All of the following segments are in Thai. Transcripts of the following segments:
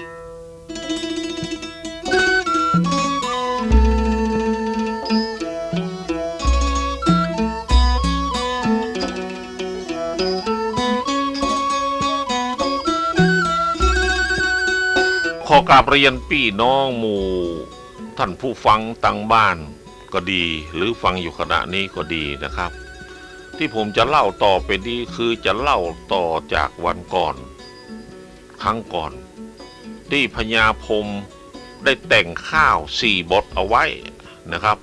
ขอกราบเรียนพี่น้องหมู่ท่านผู้ฟังตังบ้านก็ดี หรือฟังอยู่ขณะนี้ก็ดีนะครับ ที่ผมจะเล่าต่อไปนี้คือจะเล่าต่อจากวันก่อน ครั้งก่อน ที่พญาพรมได้แต่งข้าวสี่บทเอาไว้นะครับ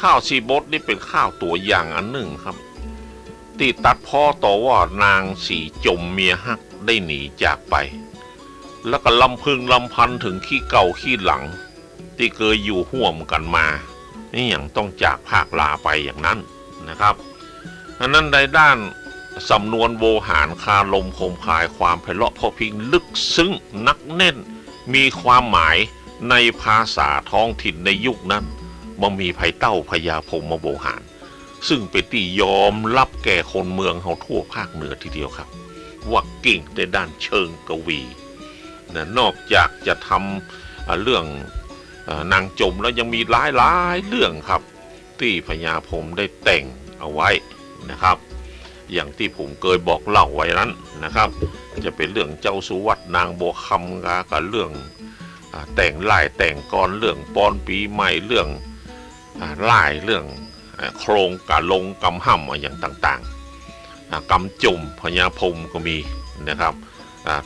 ข้าวสี่บทนี่เป็นข้าวตัวอย่างอันหนึ่งครับ ที่ตัดพ่อต่อว่านางสีจมเมียฮักได้หนีจากไป แล้วก็ลำพึงลำพันถึงขี้เก่าขี้หลัง ที่เคยอยู่ห่วมกันมา นี่อย่างต้องจากภาคลาไปอย่างนั้นนะครับอันนั้นในด้าน สำนวนโวหารคาลมคมคายความไพเราะเพราะพิงลึกซึ้งนักแน่น มีความหมายในภาษาท้องถิ่นในยุคนั้นมันมีไผ่เต้าพญาพรมโวหาร ซึ่งเป็นที่ยอมรับแก่คนเมืองเฮาทั่วภาคเหนือทีเดียวครับ ว่าเก่งในด้านเชิงกวีนะนอกจากจะทำอ่าเรื่องนางจมแล้วยังมีหลายหลายๆเรื่องครับ ที่พญาพรมได้แต่งเอาไว้นะครับ อย่างที่ผมเคยบอกเล่าไว้นั้นนะครับ จะเป็นเรื่องเจ้าสุวัตนางบัวคำกากับเรื่องอแต่งลายแต่งกรเรื่องปอนปีใหม่เรื่องอาลายเรื่องโครงกะลงกำห่ำอะไรอย่างต่างๆอ่ากำจุ่มพญาพรมก็มีนะครับ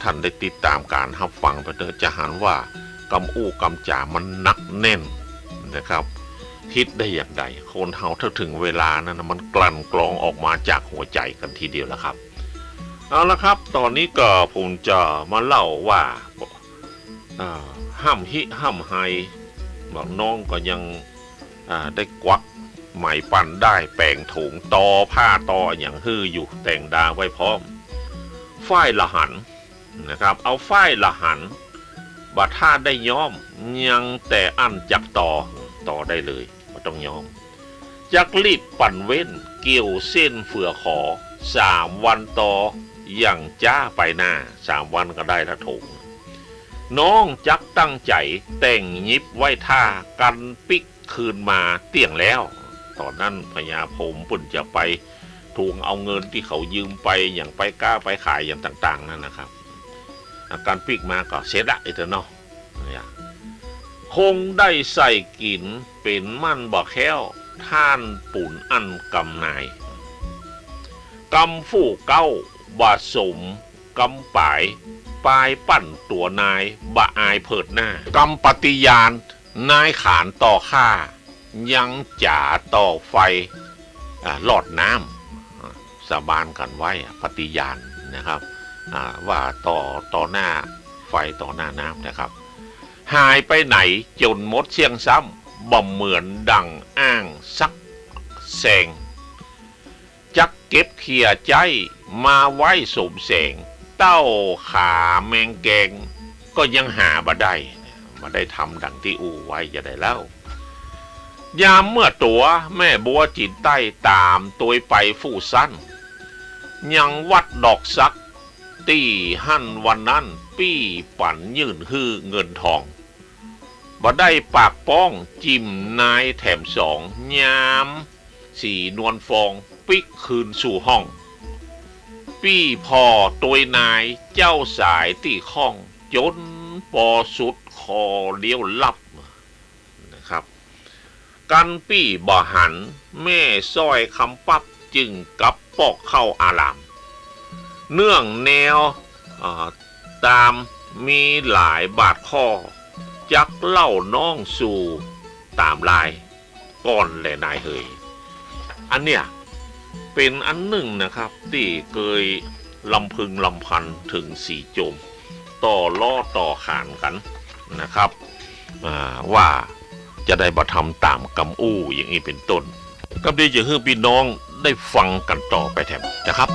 ท่านได้ติดตามการรับฟังไปเถอะจะหันว่ากำอู้กำจ่ามันหนักแน่นนะครับ คิดได้อย่างใดคนเฮาถ้าถึงเวลานั้นนะมันกลั่นกรองออกมาจากหัวใจกันทีเดียวแล้วครับเอาละครับ ตอนนี้ก็ผมจะมาเล่าว่าห้ามฮิห้ามไฮบอกน้องก็ยังได้กวักไหมปั่นได้แปลงถุงตอผ้าตออย่างฮืออยู่แต่งดาไว้พร้อมฝ้ายละหันนะครับ เอาฝ้ายละหันบัดถ้าได้ย้อมยังแต่อันจักต่อต่อได้เลย ต้องยอมจักรีบปั่นเว้น เกี่ยวเส้นเฟือขอสามวันต่ออย่างจ้าไปหน้าสามวันก็ได้ละถงน้องจักตั้งใจแต่งยิบไว้ท่ากันปิกคืนมาเตี่ยงแล้ว ตอนนั้นพญาพมปุ่นจะไปทวงเอาเงินที่เขายืมไปอย่างไปกล้าไปขายอย่างต่าง ๆ นั่นนะครับ อาการปีกมาก็เสียดายเถอะเนาะเนี่ย คงได้ใส่กินเป็นมั่นบ่แค้วท่านปุ่นอันกำนายกำฟู่เก้าบาสมกำป่ายปลายปั่นตัวนายบะอายเพิดหน้ากำปฏิญาณ นายขานต่อข้า ยังจ่าต่อไฟหลอดน้ำสาบานกันไว้ปฏิญาณนะครับว่าต่อต่อหน้าไฟต่อหน้าน้ำนะครับ หายไปไหนจนมดเชียงซ้ำบ่เหมือนดังอ้างสักแสง จักเก็บเขียใจมาไว้สมแสง เต้าขาแมงแกง ก็ยังหาบ่ได้มาได้ทำดังที่อู่ไว้จะได้เล่ายามเมื่อตัวแม่บัวจิตใต้ตามตัวไปฟู่สั้น ยังวัดดอกซัก ตีหั่นวันนั้น ปี้ปั่นยื่นฮื้อเงินทอง บ่ได้ปากป้องจิ้มนายแถมสองยามสีนวลฟองปิกคืนสู่ห้อง ปี้พอตัวนายเจ้าสายตีข้อง จนปอสุดคอเลี้ยวลับนะครับ กันปี้บ่หัน แม่ซ้อยคำปับจึงกับปอกเข้าอาราม เนื่องแนวตามมีหลายบาทข้อ จักเล่าน้องสู่ตามลายก้อนและนายเฮยอันเนี้ยเป็นอันหนึ่งนะครับที่เคยลำพึงลำพันถึงสีโจม ต่อล่อต่อขานกันนะครับว่าจะได้บทำตามกำอู้อย่างนี้เป็นต้นก็ดีจะให้พี่น้องได้ฟังกันต่อไปแถมนะครับ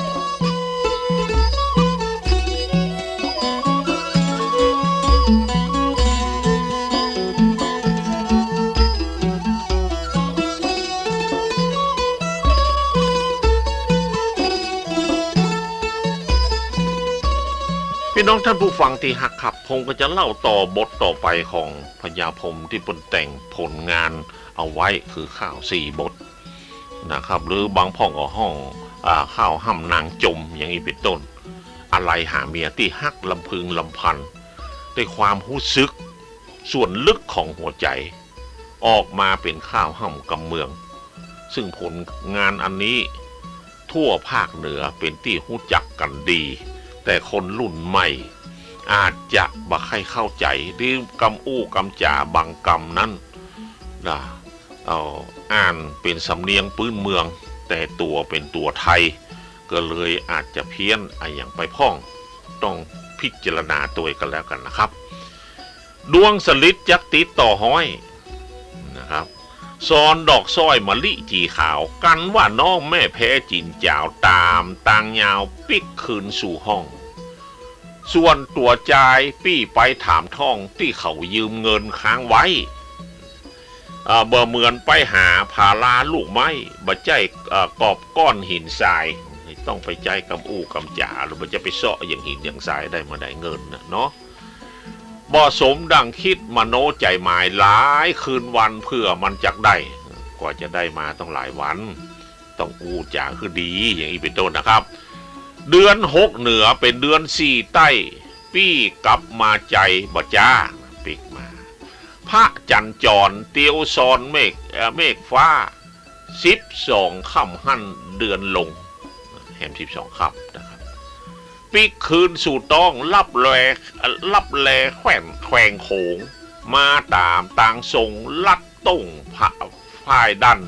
พี่น้องท่านผู้ฟังที่หักขับ ผมก็จะเล่าต่อบทต่อไปของพญาพรมที่ปนแต่งผลงานเอาไว้คือข้าวสี่บทนะครับ หรือบางพ่องก็ห้องอข้าวห้ำนางจมอย่างนี้เป็นต้น อะไรหาเมียที่ฮักลำพึงลำพันด้วยความรู้สึก ส่วนลึกของหัวใจ ออกมาเป็นข้าวห้ำกำเมือง ซึ่งผลงานอันนี้ทั่วภาคเหนือเป็นที่หู้จักกันดี แต่คนรุ่นใหม่ อาจจะบ่ใครเข้าใจหรือกำอู้กำจ่าบางกำนั้นนะเอาอ่านเป็นสำเนียงปื้นเมือง แต่ตัวเป็นตัวไทย ก็เลยอาจจะเพี้ยนอะอย่างไปพ้อง ต้องพิจารณาตัวกันแล้วกันนะครับ ดวงสลิดยักษ์ติดต่อห้อยนะครับ ซอนดอกสร้อยมะลิจีขาว กันว่าน้องแม่แพ้จินจาวตามตางยาวปิกคืนสู่ห้อง ส่วนตัวจายปี้ไปถามท่องที่เขายืมเงินค้างไว้เบอร์เหมือนไปหาพาลาลูกไม้บ่ใจกอบก้อนหินทราย ต้องไปใจกำอู้กำจ่าหรือมันจะไปเสาะอย่างหินอย่างทรายได้มาได้เงินนะเนาะ บ่สมดังคิดมโนใจหมายหลายคืนวันเพื่อมันจักได้กว่าจะได้มาต้องหลายวัน ต้องอู้จ่าคือดีอย่างนี้เป็นต้นนะครับ เดือนหกเหนือเป็นเดือนสี่ใต้ ปี้กลับมาใจบ่จ้าปิกมา พระจันจรเตียวซอนเมฆเมฆฟ้าสิบสองค่ำหั่นเดือนลงแหมสิบสองค่ำนะ ปีกคืนสู่ต้องรับแลรับแลแขวนแขวงโขง มาตามต่างทรงลัดต้งผาพายดัน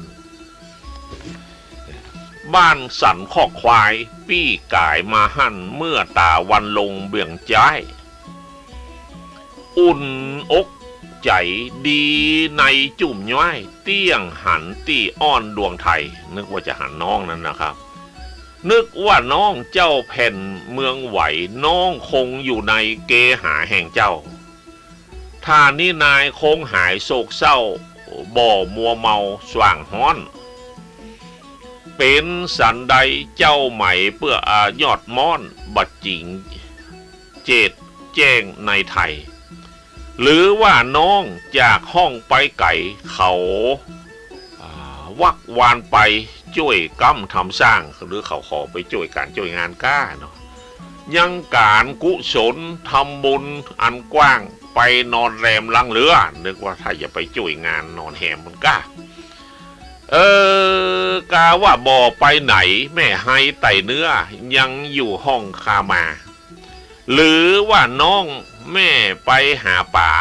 บ้านสันขอกควาย ปี้กายมาหั่นเมื่อตาวันลงเบี่ยงใจ อุ่นอกใจดีในจุ่มย้อย เตี้ยงหันตี้อ้อนดวงไทย นึกว่าจะหันน้องนั้นนะครับ นึกว่าน้องเจ้าแผ่นเมืองไหวน้องคงอยู่ในเกหาแห่งเจ้าท่านี้นายคงหายโศกเศร้า บ่มัวเมาสว่างฮ้อน เป็นสันใดเจ้าไหมเพื่ออายอดม้อนบัดจิง เจดแจ้งในไทย หรือว่าน้องจากห้องไปไก่เขาวักวานไป ช่วยก้ำทำสร้างหรือเขาขอไปช่วยการช่วยงานก้าเนาะยังการกุศลทำบุญอันกว้างไปนอนแรมลังเรือนึกว่าถ้าอย่าไปช่วยงานนอนแหมมันก้าเออกาว่าบ่อไปไหน แม่ให้ไต่เนื้อ ยังอยู่ห้องคามา หรือว่าน้องแม่ไปหาป่า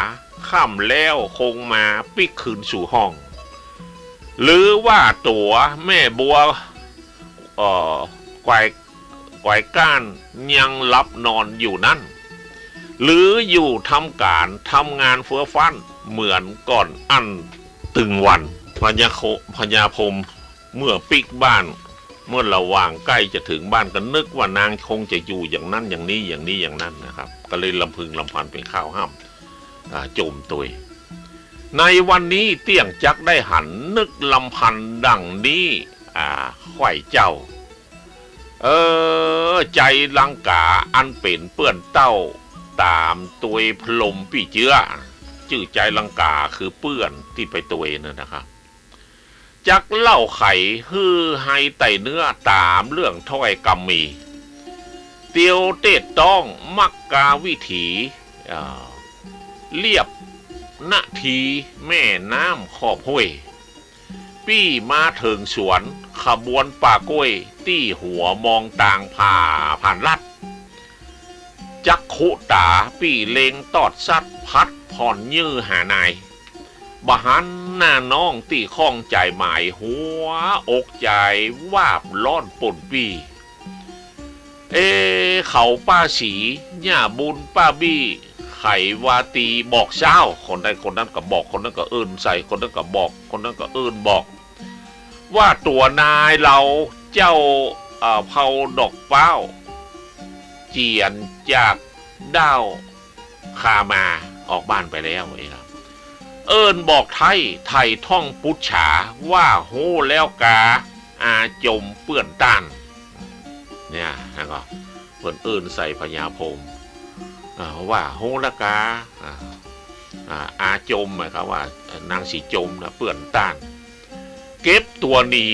ค่ำแล้วคงมาปิกคืนสู่ห้อง หรือว่าตัวแม่บัวเอ่อไกวไกวก้านยังรับนอนอยู่นั่น หรืออยู่ทำการทำงานเฟื่อฟันเหมือนก่อนอันตึงวันพญาโคพญาพรมเมื่อปิกบ้านเมื่อระว่างใกล้จะถึงบ้านก็นึกว่านางคงจะอยู่อย่างนั้นอย่างนี้อย่างนี้อย่างนั้นนะครับ ก็เลยลำพึงลำพันเป็นข้าวห้ามโจมตุย ในวันนี้เตี้ยงจักได้หันนึกลำพันดังนี้ อ่าไข่เจ้า เออ ใจลังกาอันเป็นเปื้อนเต้า ตามตัวพลมปี่เจื้อชื่อใจลังกาคือเปื้อนที่ไปตัวนั่นนะครับจักเล่าไข่ฮือให้ไต่เนื้อตามเรื่องถ้อยกำมี เตียวเตดต้องมักกาวิถีเรียบ นาทีแม่น้ำขอบห้วย ปี้มาเถิงสวนขบวนป่ากล้วย ตี้หัวมองต่างผ่าผ่านลัด จักขุตาปี้เลงตอดซัดพัดผ่อนยื้อหานายบหันหน้าน้องตีข้องใจหมายหัวอกใจวาบล้อนป่นปีเอเขาป้าสีหญ้าบุญป้าบี้ ไขวาตีบอกเช้า คนใดคนนั้นก็บอก คนนั้นก็เอินใส่ คนนั้นก็บอก คนนั้นก็เอินบอก ว่าตัวนายเราเจ้าเผาดอกเป้า เจียนจากด้าวคามาออกบ้านไปแล้วเองครับเอิญบอกไทย ไทยท่องปุจฉาว่าโหแล้วกา อาจมเปื้อนต้านเนี่ยนะก็เพิ่นเอิญใส่พญาพรม ว่าโหระกาอาจมหมายความว่านางสีจมนะเปื่อนต้าน เก็บตัวหนี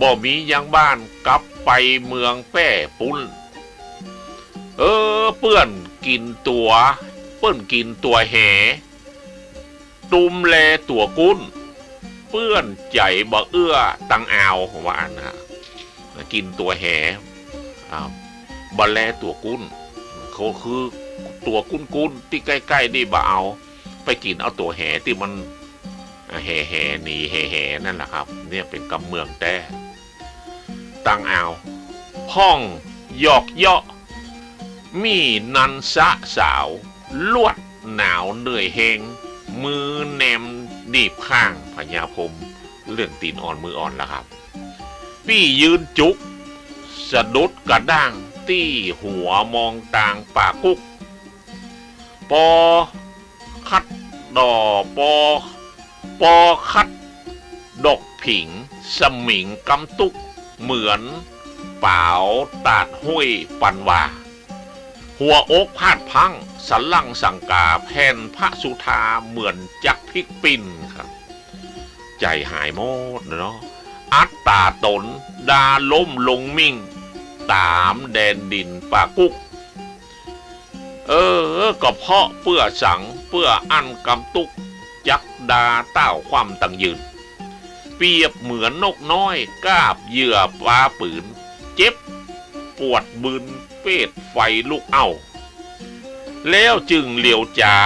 บ่มียังบ้านกลับไปเมืองแป้ปุ้น เออเปื่อนกินตัว เปื่อนกินตัวแห ตุมแลตัวกุ้น เปื้อนใจบ่เอื้อตังอาวว่านะกินตัวแหอ่บแลตัวกุ้นเขาคือ ตัวกุ้นกุ้นที่ใกล้ๆนี่บ่เอา ไปกินเอาตัวแห่ที่มันแห่แห่หนีแห่แห่นั่นแหละครับ เนี่ยเป็นกำเมืองแต่ตังเอาวพ่องหยอกเยาะมีนันสะสาว ลวดหนาวเหนื่อยเฮง มือแนมดีบข้างพญาพมเรื่องตีนอ่อนมืออ่อนแล้วครับ พี่ยืนจุก สะดุดกระด้าง ตี้หัวมองต่างป่ากกุก ปอคัดดอปอปอคัดดอกผิง สมิงกำตุก เหมือนเปล่าตาดห้วยปันวาหัวอกพาดพังสันลังสังกาแผ่นพระสุธาเหมือนจักพิกปินครับ ใจหายโมดเนาะอัตตาตนดาล้มลงมิ่ง ตามแดนดินปากุก เออก็เพราะเปื้อสังเปื้ออันกำตุกจักดาเต้าความตังยืน เปรียบเหมือนนกน้อยกาบเหยื่อปลาปืน เจ็บ ปวดบึนเป็ดไฟลุกเอาแล้วจึงเหลียวจ๋า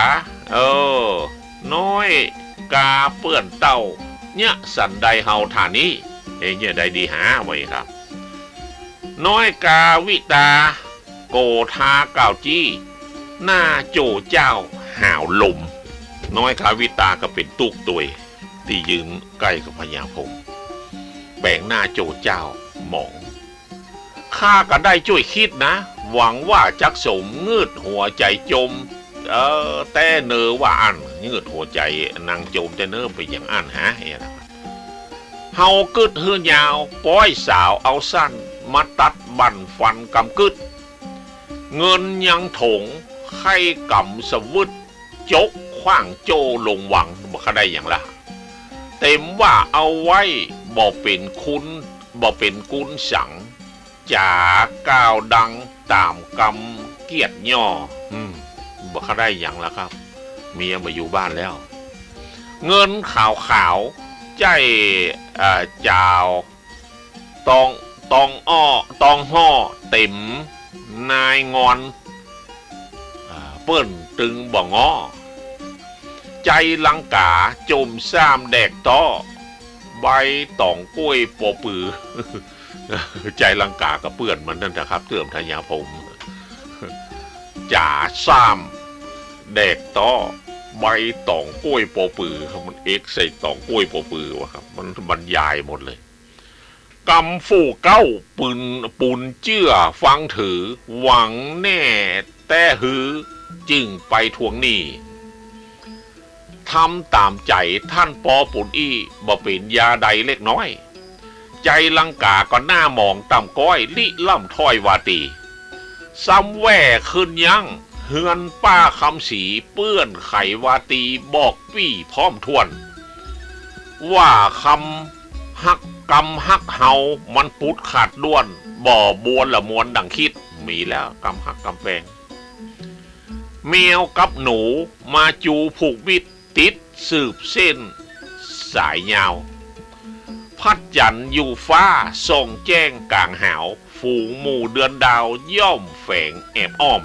เออ น้อย กาเปื้อนเต้า เนี่ยสันใดเฮาฐานนี้เอ้ยเนี่ยได้ดีหาไว้ครับ น้อยกาวิตา โกทาเก่าจี้ หน้าโจเจ้าห่าวลม น้อยกาวิตาก็เป็นตุกตัวยที่ยืนใกล้กับพญาพงแบ่งหน้าโจเจ้าหมองข้าก็ได้ช่วยคิดนะ หวังว่าจักสมเงืดหัวใจจม เออแต่เนอว่าอันเงืดหัวใจนางจมแต่เนอไปอย่างอันฮะเฮ้ยนะเฮากึดเฮือยาว ป้อยสาวเอาสั้น มาตัดบั่นฟันกำกึด เงินยังถง ไข่กำสวุดจกขว้างโจลงวังบ่เขาได้อย่างละเต็มว่าเอาไว้บ่เป็นคุณบ่เป็นกุนสังจากก้าวดังตามกำเกียรติย่ออืมบ่เขาได้อย่างละครับ เมียมาอยู่บ้านแล้ว เงินขาวขาวๆใจเอ่อจาวตองตองอ้อตองห่อเต็มนายงอน เปิ้นตึงบ่งอ ใจลังกาจมซ้ำแดกต้อใบตองกล้วยปอปือ ใจลังกากับเปื่อนมันนั่นนะครับเตื่อมทายาผมจ่าซ้ำแดกต้อใบตองกล้วยปอปือครับมันเอ็กใส่ตองกล้วยปอปือวะครับมันบรรยายหมดเลยกำฟูเก้าปืนปุนเจื้อฟังถือ หวังแน่แต่หือ จึงไปทวงหนี้ทำตามใจท่านปอปุนอี้บ่เป็นยาใดเล็กน้อย ใจลังกาก็หน้ามองต่ำก้อยลิล่ำถ้อยวาตีซ้ำแว่ขึ้นยังเฮือนป้าคำสีเปื้อนไขวาตีบอกปี้พร้อมทวน ว่าคำฮักกำฮักเฮามันปุดขาดด้วน บ่บวนละมวนดังคิดมีแล้วกำฮักกำแปง แมวกับหนูมาจูผูกมิดติดสืบเส้น สายยาว พัดจันอยู่ฟ้าส่องแจ้งกลางหาว ฝูงหมู่เดือนดาวย่อมแฝงแอบอ้อม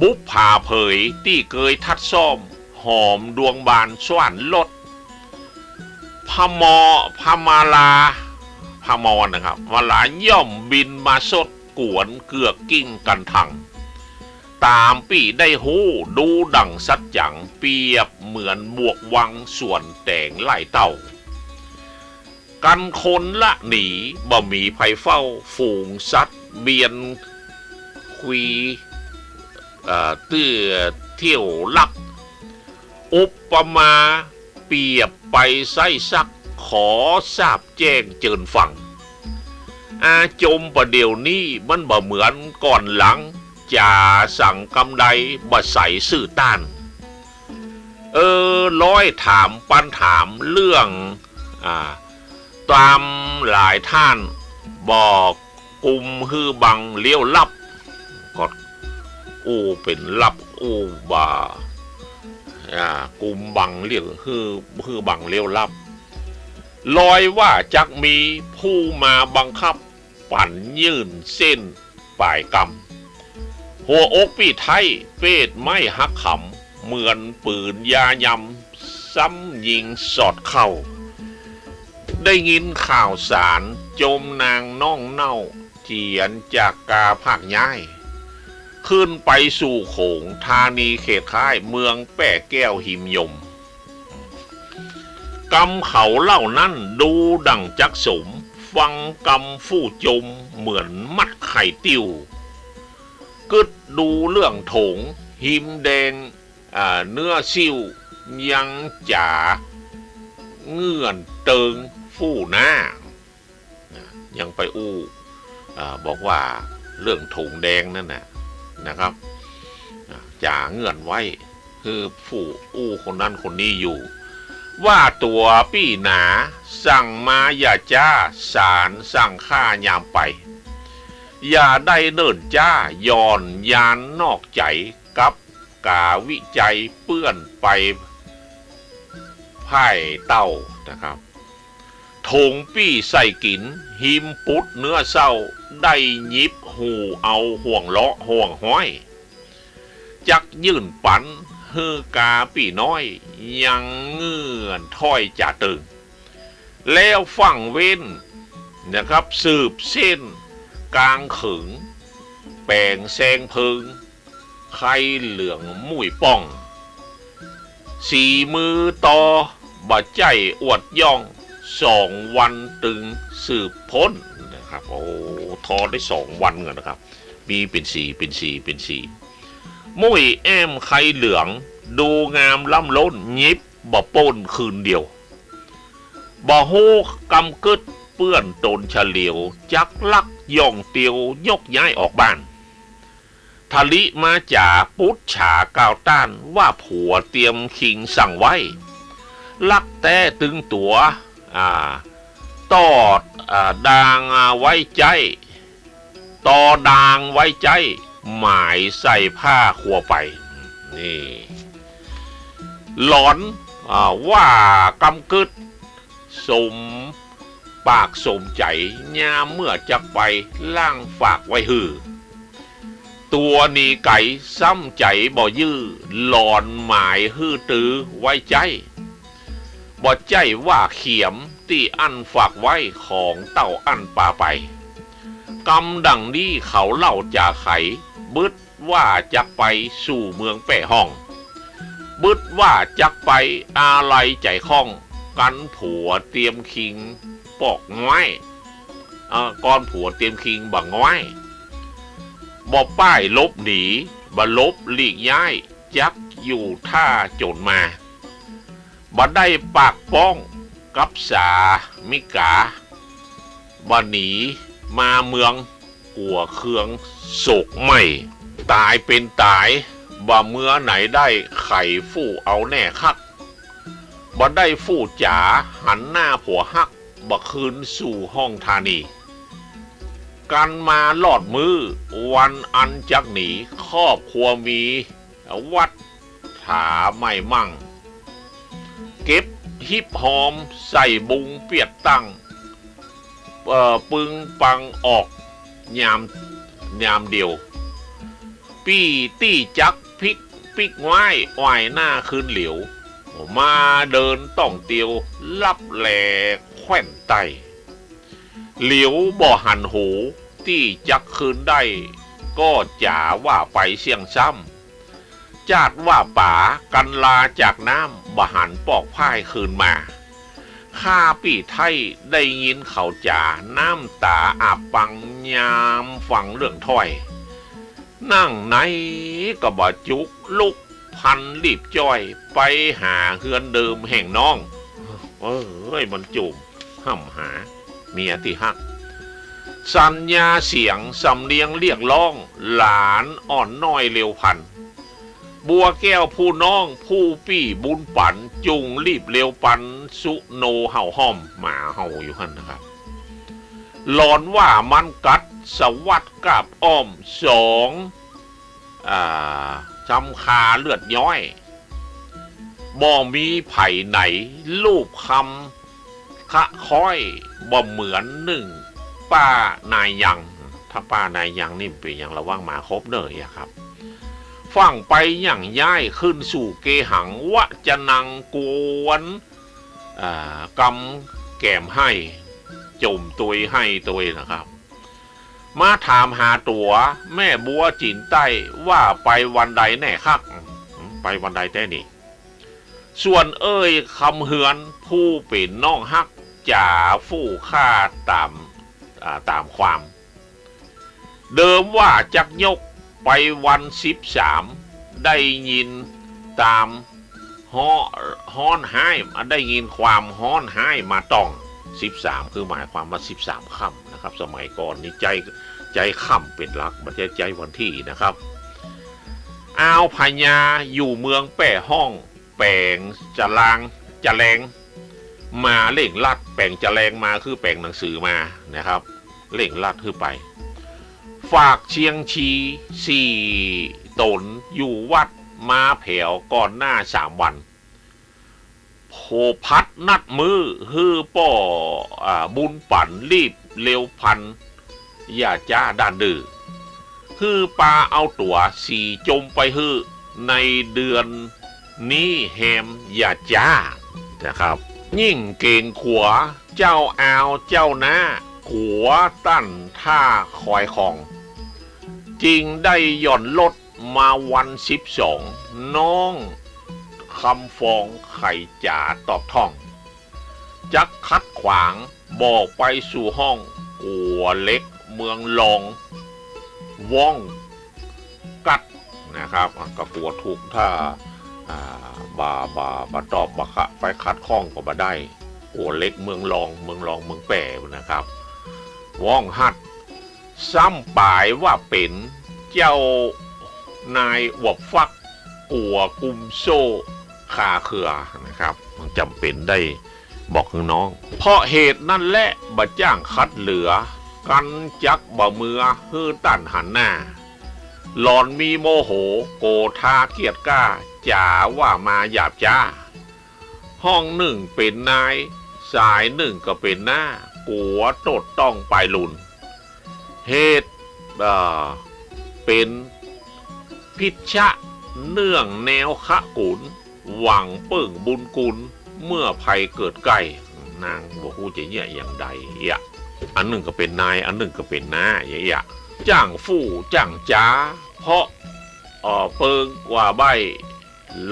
บุปผาเผยที่เกยทัดซ่อม หอมดวงบานสวรรค์ลดพมอพมาลาพมอนะครับมาลาย่อมบินมาสดกวนเกือกกิ้งกันทัง ตามปีได้หูดูดังสัจจังเปรียบเหมือนบวกวังส่วนแต่งไล่เต่า กันคนละหนีบ่มีภัยเฝ้า ฝูงสัตว์เบียนคุยเอ่อเตื้อเที่ยวลัก อุปมาเปรียบไปไส้ซักขอทราบแจ้งเจินฟังอาจมประเดี๋ยวนี้มันบ่เหมือนก่อนหลัง จ่าสั่งกำไดบ่ใส่ซื่อต้าน เออร้อยถามปันถามเรื่องอ่าตามหลายท่านบอกกลุ่มฮือบังเลี้ยวลับก็อู้เป็นลับอู้บาอ่ากลุ่มบังเลี้ยวฮือฮือบังเลี้ยวลับลอยว่าจักมีผู้มาบังคับ ปั่นยื่นเส้นป่ายกรรม หัวอกพี่ไทยเฟดไม่หักขำเหมือนปืนยายำซ้ำยิงสอดเข้า ได้ยินข่าวสารจมนางน้องเน่าเจียนจากกาภาคย้าย ขึ้นไปสู่โขงธานีเขตค่ายเมืองแป้แก้วหิมยมกำเขาเล่านั่นดูดังจักสม ฟังกำฟู่จมเหมือนมัดไข่ติว กึดดูเรื่องถง หิมแดงเนื้อซิ่วยังจ๋าเงื่อนเติงฟู่หน้า ยังไปอู้อบอกว่าเรื่องโถงแดงนั่นนะนะครับอ่าเงื่อนไว้ คือผู้อู้คนนั้นคนนี้อยู่ ว่าตัวปี้หนา สั่งมาอย่าจ้าสารสั่งข้ายามไป อย่าได้เดินจ้าย่อนยานนอกใจกับกาวิจัยเปื้อนไปไพ่เต้านะครับถงปี้ใส่กิน หิมปุดเนื้อเศร้า ได้ยิบหูเอาห่วงเลาะห่วงห้อย จักยื่นปันฮือกาปีน้อย ยังเงื่อนถ้อยจ่าตึง แล้วฝั่งเว้นนะครับสืบเส้น กลางขึง แปลงแซงพิงไข่เหลืองมุ้ยป้อง สีมือต่อบะใจอวดย่องสองวันตึงสืบพ้นนะครับ โอ้ทอได้สองวันเงินนะครับ มีเป็นสีเป็นสีเป็นสีมุ้ยแอมไข่เหลือง ดูงามล้ำล้นยิบบ่ป้นคืนเดียวบ่ฮู้กำกึดเปื้อนตนเฉลียว จักลัก ย่องเตียวยกย้ายออกบ้านทะลิมาจากปุดฉากาวต้านว่าผัวเตรียมคิงสั่งไว้ ลักแต่ตึงตัวอ่าตอดอ่าดางไว้ใจต่อดางไว้ใจ หมายใส่ผ้าขัวไป นี่ หลอนอว่ากำกึดสม ปากสมใจยามเมื่อจะไปล่างฝากไว้หือ ตัวนีไก่ซ้ำใจบ่ยื้อหลอนหมายฮื้อตือไว้ใจบ่ใจว่าเขียมที่อันฝากไว้ของเต่าอันป่าไปกำดังนี้เขาเล่าจากไข บึดว่าจะไปสู่เมืองแป่ห้อง บึดว่าจะไปอะไรใจข้อง กันผัวเตรียมคิง ปอกง่อยอ่าก่อนผัวเตรียมคิงบังง่อยบ่ป้ายลบหนีบลบหลีกย้ายจักอยู่ท่าโจนมาบ่ได้ปากป้องกับสามิกาบ่หนีมาเมืองกัวเครืองโศกไม่ ตายเป็นตายบ่เมื่อไหนได้ไข่ฟู่เอาแน่คักบ่ได้ฟู่จ๋าหันหน้าผัวฮัก บ่คืนสู่ห้องธานี กันมาลอดมือวันอันจักหนีครอบครัวมีวัดถาไม่มั่ง เก็บฮิปหอมใส่บุงเปียดตั้งเปึงปังออกยามยามเดียว ปี้ตี้จักพริกปิกไหว้ไหวหน้าคืนเหลียว มาเดินต้องเตียว ลับแหลก แขวนไตเหลียวบ่หันหูที่จักคืนได้ก็จ๋าว่าไปเสี่ยงซ้ำจาดว่าป๋ากันลาจากน้ำบหันปอกพ่ายคืนมา ข้าปีไทยได้ยินเขาจ่าน้ำตาอาบปังยามฟังเรื่องถ้อย นั่งไหนก็บ่จุกลุกพันรีบจ้อย ไปหาเฮือนเดิมแห่งน้อง เอ้ยมันจุ่ม ห้ำหา เมียที่ฮัก สัญญาเสียงสำเนียงเรียกร้อง หลานอ่อนน้อยเร็วพัน บัวแก้วผู้น้องผู้ปี้บุญปัน จุงรีบเร็วปัน สุโนเห่าห้อมหมาเห่าอยู่หันนะครับหลอนว่ามันกัดสวัสดกับอ้อมสองจำคาเลือดย้อยบ่มีไผ่ไหนรูปคำคะค้อยบ่เหมือนหนึ่งป้านายยัง ถ้าป้านายยังนี่เป็นอย่างระว่างหมาครบเนยอะครับฟังไปอย่างย้ายขึ้นสู่เกหังวะจะนังกวนอ่ากำแก้มให้จมตุยให้ตุยนะครับ มาถามหาตัวแม่บัวจินใต้ว่าไปวันใดแน่ครับไปวันใดแต่นี่ส่วนเอ้ยคำเฮือนผู้เป็นน้องฮัก จ่าฟู่ค่าตามาตามความ เดิมว่าจักยกไปวันสิบสามได้ยินตามฮ้อฮ้อนห้ายได้ยินความฮ้อนห้ายมาต้องสิบสามคือหมายความว่าสิบสามค่ำนะครับ สมัยก่อนนี่ใจใจค่ำเป็นหลักม่ใช่ใจวันที่นะครับอ้าวพญาอยู่เมืองแป่ห้อง แปลงจะลางจะแรงมาเล่งลัด แปลงจะแรงมาคือแปลงหนังสือมานะครับเล่งลัดคือไป ฝากเชียงชีสี่ตนอยู่วัดมาแผวก่อนหน้าสามวันโพพัดนัดมือฮือป่ออบุญปั่นรีบเร็วพัน อย่าจ้าด้านดื้อฮือปลาเอาตัวสีจมไปฮือในเดือนนี้แฮมอย่าจ้านะครับ ยิ่งเก่งขัว เจ้าอาวเจ้าหน้า ขัวตั้นท่าคอยของ จริงได้หย่อนลดมาวันสิบสองน้องคำฟองไข่จ๋าตอบท่อง จักคัดขวางบอกไปสู่ห้องกัวเล็กเมืองลอง ว่อง กัดนะครับอะก็กลัวถูกถ้า อ่าบาบาบาตอบบาคะไปคัดข้องก็มาได้กัวเล็กเมืองลองเมืองลองเมืองแปรนะครับว่องหัด ซ้ำปายว่าเป็นเจ้านายอวบฟักกัวกุมโซ่าเขือนะครับมันจำเป็นได้บอกคือน้อง เพราะเหตุนั่นแหละบะจ้างคัดเหลือ กันจักบ่เมือฮือตันหันหน้า หลอนมีโมโห โกธาเกียรติกล้า จ่าว่ามาหยาบจ้า ห้องหนึ่งเป็นนาย สายหนึ่งก็เป็นหน้า กัวตดต้องไปลุนเหตุเป็นพิชชะเนื่องแนวขะกุนหวังเปิ่งบุญกุล เมื่อภัยเกิดใกล้นางบอกฮู้จะเนี่ยอย่างใดอะอันหนึ่งก็เป็นนาย อันหนึ่งก็เป็นหน้าอย่างเงี้ยจ้างฟู่จ้างจ้า เพราะเอ่อเปิงกว่าใบ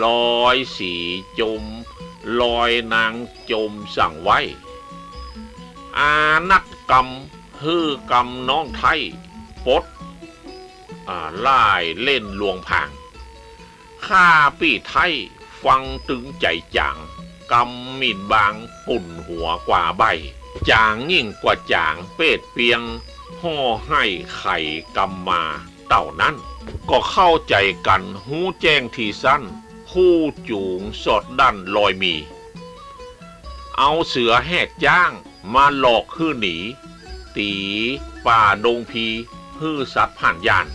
ลอยสีจม ลอยนางจมสั่งไว้ อานักกรรมฮือกรรมน้องไทยปดล่ายเล่นลวงพางข้าปี่ไทยฟังตึงใจจางกำมินบางปุ่นหัวกว่าใบ จางยิ่งกว่าจางเป็ดเปียง ห่อให้ไข่กำมาเต่านั้น ก็เข้าใจกันหูแจ้งทีสั้น ผู้จูงสอดดันลอยมี เอาเสือแหกจ้างมาหลอกฮื้อหนี ตีป่าดงพีฮื้อสัตว์ผ่านยาน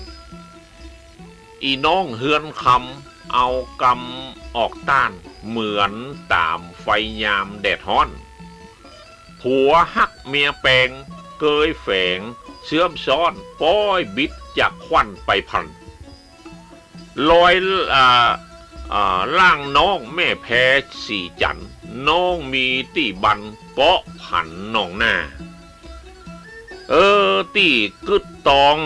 อีน้องเฮือนคำเอากำออกต้านเหมือนตามไฟยามแดดฮ้อน ผัวหักเมียแปงเกยแฝงเชื่อมซ้อนป้อยบิดจากควันไปพันลอยอ่า ล่างน้องแม่แพ้สี่จันน้องมีตีบันเปาะผันน้องหน้า เออตีกึดตอง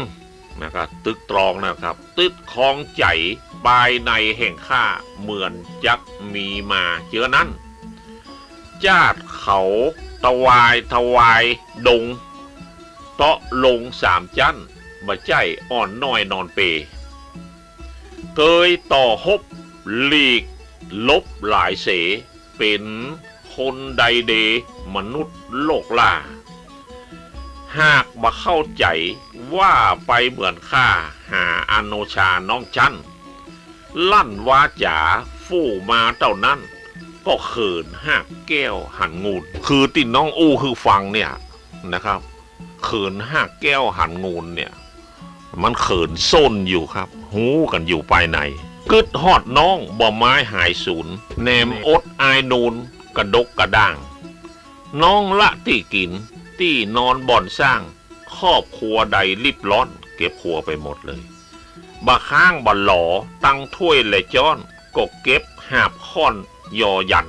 นะครับตึกตรองนะครับ ตึกคลองใจปลายในแห่งข้าเหมือนจักมีมาเจอนั้น จาดเขาตะวายทวายดงเตาะลงสามจันบะใจอ่อนน้อยนอนเปเกยต่อฮบ หลีก ลบหลายเส เป็นคนใดเด มนุษย์โลกล่า หากบ่เข้าใจว่าไปเหมือนข้าหาอโนชาน้องจันลั่นวาจาฟู่มาเต่านั้น ก็เขินหักแก้วหันงูคือติน้องอู้คือฟังเนี่ยนะครับ เขินหักแก้วหันงูนเนี่ย มันเขินส้นอยู่ครับ หูกันอยู่ภายใน กึดฮอดน้องบ่ไม้หายสูญแนมอดอายนูนกระดกกระด้าง น้องละที่กิน ที่นอนบ่อนสร้าง ครอบครัวใดรีบร้อน เก็บครัวไปหมดเลยบะข้างบะหลอตั้งถ้วยและจ้อนก็เก็บหาบค้อนยอยัน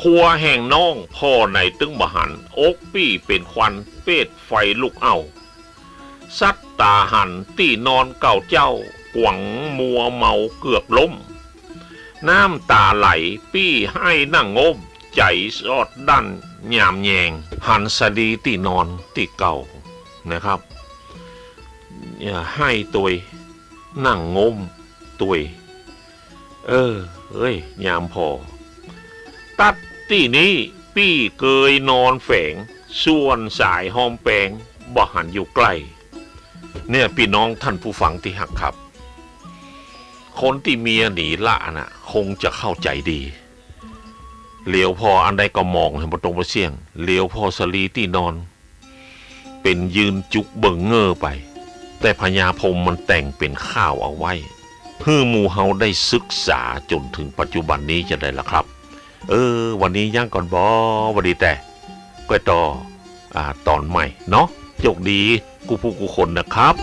ครัวแห่งน้องพ่อในตึงบหันอกปี้เป็นควันเป็ดไฟลุกเอา สัตตาหันตีนอนเก่าเจ้า กวังมัวเมาเกือบล้ม น้ำตาไหลปี้ให้นั่งงมใจสอดดันยามแยง หันสดีตีนอนตีเก่านะครับอย่าให้ตัวนั่งงมตัวเออเอ้ย ยามพอ ตัดที่นี้ปี้เกยนอนแฝงส่วนสายหอมแปงบ่หันอยู่ใกล้ เนี่ยพี่น้องท่านผู้ฟังที่หักครับ คนที่เมียหนีละน่ะ คงจะเข้าใจดีเหลียวพออันใดก็มองให้บ่ตรงบ่เสียงเหลียวพอสลีที่นอน เป็นยืนจุกเบิ่งเงอไป แต่พญาพรมมันแต่งเป็นข้าวเอาไว้เพื่อหมู่เฮาได้ศึกษาจนถึงปัจจุบันนี้จะได้ละครับ เออ วันนี้ย่างก่อนบอวันดีแต่ก็ต่ออ่าตอนใหม่ เนาะโชคดีกูผู้กูคนนะครับ